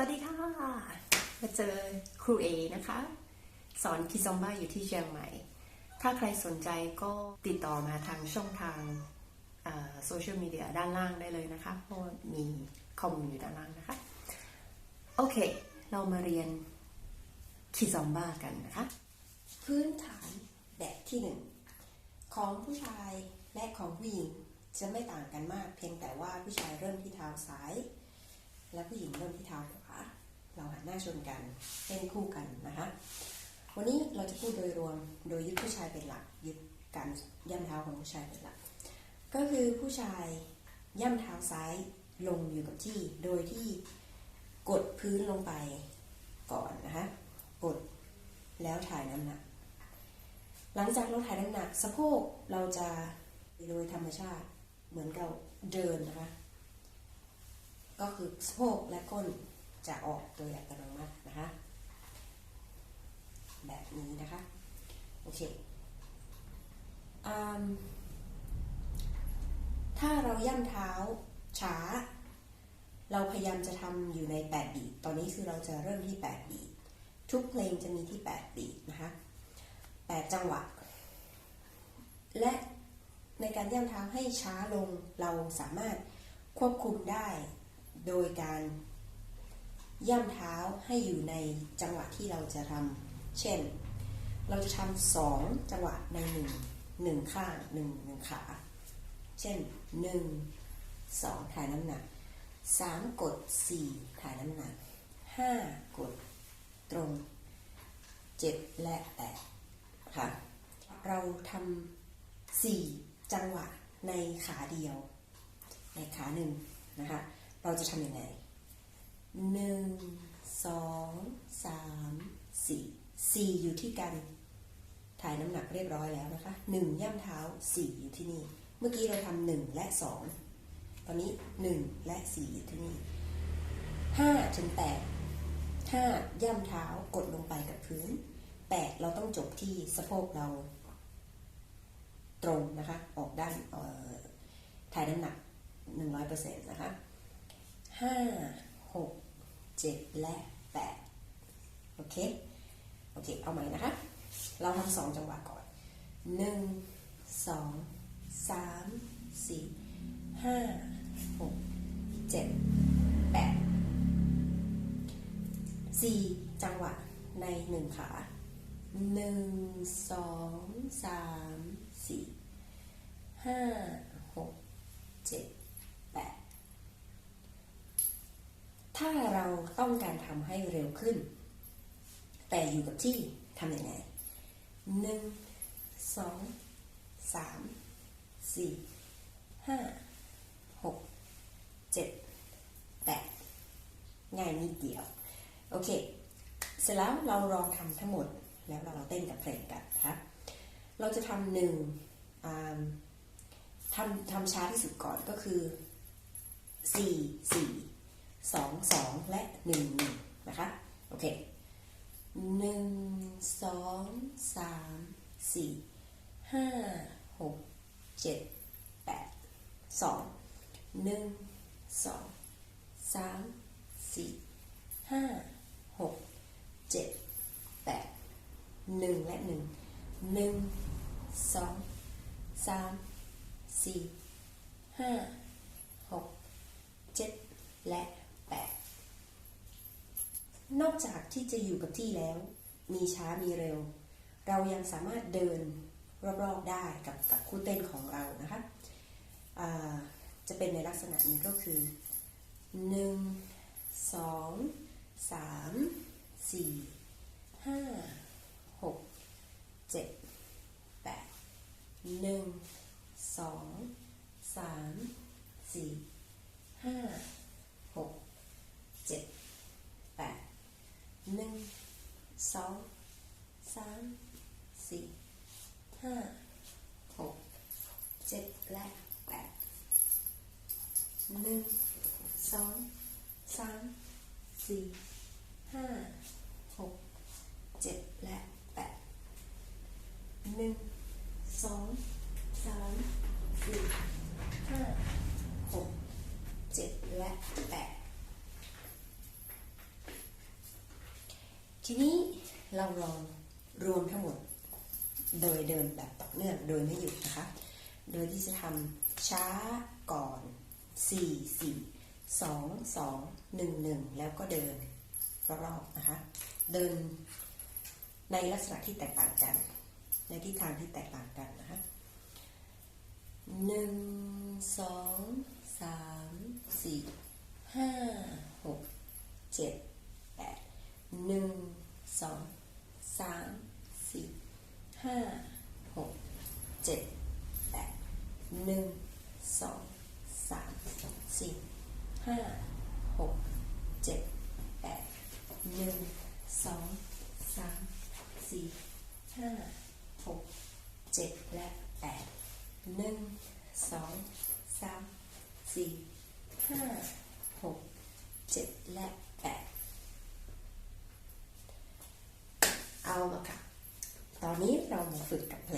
วัสดีค่ะ มาเจอครูเอนะคะ สอนคิซอมบ้าอยู่ที่เชียงใหม่ ถ้าใครสนใจก็ติดต่อมาทางช่องทางโซเชียลมีเดียด้านล่างได้เลยนะคะ เพราะว่ามีข้อมูลอยู่ด้านล่างนะคะ โอเค เรามาเรียนคิซอมบ้ากันนะคะ พื้นฐานแบบที่หนึ่งของผู้ชายและของผู้หญิงจะไม่ต่างกันมาก เพียงแต่ว่าผู้ชายเริ่มที่เท้าซ้าย และผู้หญิงเริ่มที่เท้าขวาเราหันหน้าชนกันเต้นคู่กันนะคะวันนี้เราจะพูดโดยรวมโดยยึดผู้ชายเป็นหลักยึดการย่ำเท้าของผู้ชายเป็นหลัก ก็คือผู้ชายย่ำเท้าซ้ายลงอยู่กับที่ โดยที่กดพื้นลงไปก่อนนะคะกดแล้วถ่ายน้ำหนัก หลังจากเราถ่ายน้ำหนักสะโพกเราจะโดยธรรมชาติเหมือนกับเดินนะคะ ก็คือสะโพกและก้นจะออกโดยอัตโนมัตินะคะ แบบนี้นะคะ โอเคอถ้าเราย่ำเท้าช้า เราพยายามจะทำอยู่ใน 8 บีทตอนนี้คือเราจะเริ่มที่ 8 บีททุกเพลงจะมีที่ 8 บีทนะคะ8จังหวะ และในการย่ำเท้าให้ช้าลงเราสามารถควบคุมได้ โดยการย่ำเท้าให้อยู่ในจังหวะที่เราจะทำเช่น เราจะทำสองจังหวะในหนึ่งหนึ่งข้างหนึ่งหนึ่งขา เช่นหนึ่งสองถ่ายน้ำหนักสามกดสี่ถ่ายน้ำหนักห้ากดตรงเจ็ดและแปดค่ะ เราทำสี่จังหวะในขาเดียว ในขาหนึ่งนะคะ เราจะทำยังไงหนึ่งสองสามสี่สี่อยู่ที่กันถ่ายน้ำหนักเรียบร้อยแล้วนะคะหนึ่งย่ำเท้าสี่อยู่ที่นี่ เมื่อกี้เราทำหนึ่งและสองตอนนี้หนึ่งและสี่อยู่ที่นี่ห้าถึงแปดห้าย่ำเท้ากดลงไปกับพื้นแปดเราต้องจบที่สะโพกเราตรงนะคะ ออกด้านออถ่ายน้ำหนัก100%นะคะ ห้าหกเจ็ดและแปดโอเค โอเค เอาใหม่นะคะ เราทำสองจังหวะก่อนหนึ่งสองสามสี่ห้าหกเจ็ดแปดสี่จังหวะในหนึ่งขาหนึ่งสองสามสี่ห้าหกเจ็ดแปด ถ้าเราต้องการทำให้เร็วขึ้น แต่อยู่กับที่ทำยังไงหนึ่งสองสามสี่ห้าหกเจ็ดแปดง่ายนิดเดียว โอเค เสร็จแล้วเราลองทำทั้งหมดแล้วเราเต้นกับเพลงกันนะคะเราจะทำหนึ่งทำทำช้าที่สุดก่อนก็คือสี่สี่ สองสองและหนึ่งหนึ่งนะคะ โอเคหนึ่งสองสามสี่ห้าหกเจ็ดแปดสองหนึ่งสองสามสี่ห้าหกเจ็ดแปดหนึ่งและหนึ่งหนึ่งสองสามสี่ห้าหกเจ็ดและ 8 นอกจากที่จะอยู่กับที่แล้ว มีช้ามีเร็ว เรายังสามารถเดินรอบๆได้กับกับคู่เต้นของเรานะคะจะเป็นในลักษณะนี้ก็คือ 1 2 3 4 5 6 7 8 1 2 3 4 5 หนึ่งสองสามสี่ห้าหกเจ็ดและแปดหนึ่งสองสามสี่ห้าหกเจ็ดและแปดหนึ่งสองสามสี่ห้าหกเจ็ดและแปด ทีนี้เราลองรวมทั้งหมด โดยเดินแบบต่อเนื่องโดยไม่หยุดนะคะ โดยที่จะทำช้าก่อน 4 4 2 2 1 1 แล้วก็เดินรอบๆนะคะ เดินในลักษณะที่แตกต่างกัน ในทิศทางที่แตกต่างกันนะคะหนึ่งสองสามสี่ห้าหกเจ็ดแปด หนึ่งสองสามสี่ห้าหกเจ็ดแปดหนึ่งสองสามสี่ห้าหกเจ็ดแปดหนึ่งสองสามสี่ห้าหกเจ็ดและแปดหนึ่งสองสามสี่ห้าหกเจ็ดและแปด เอา ละค่ะ ตอนนี้เรามาฝึกกับเ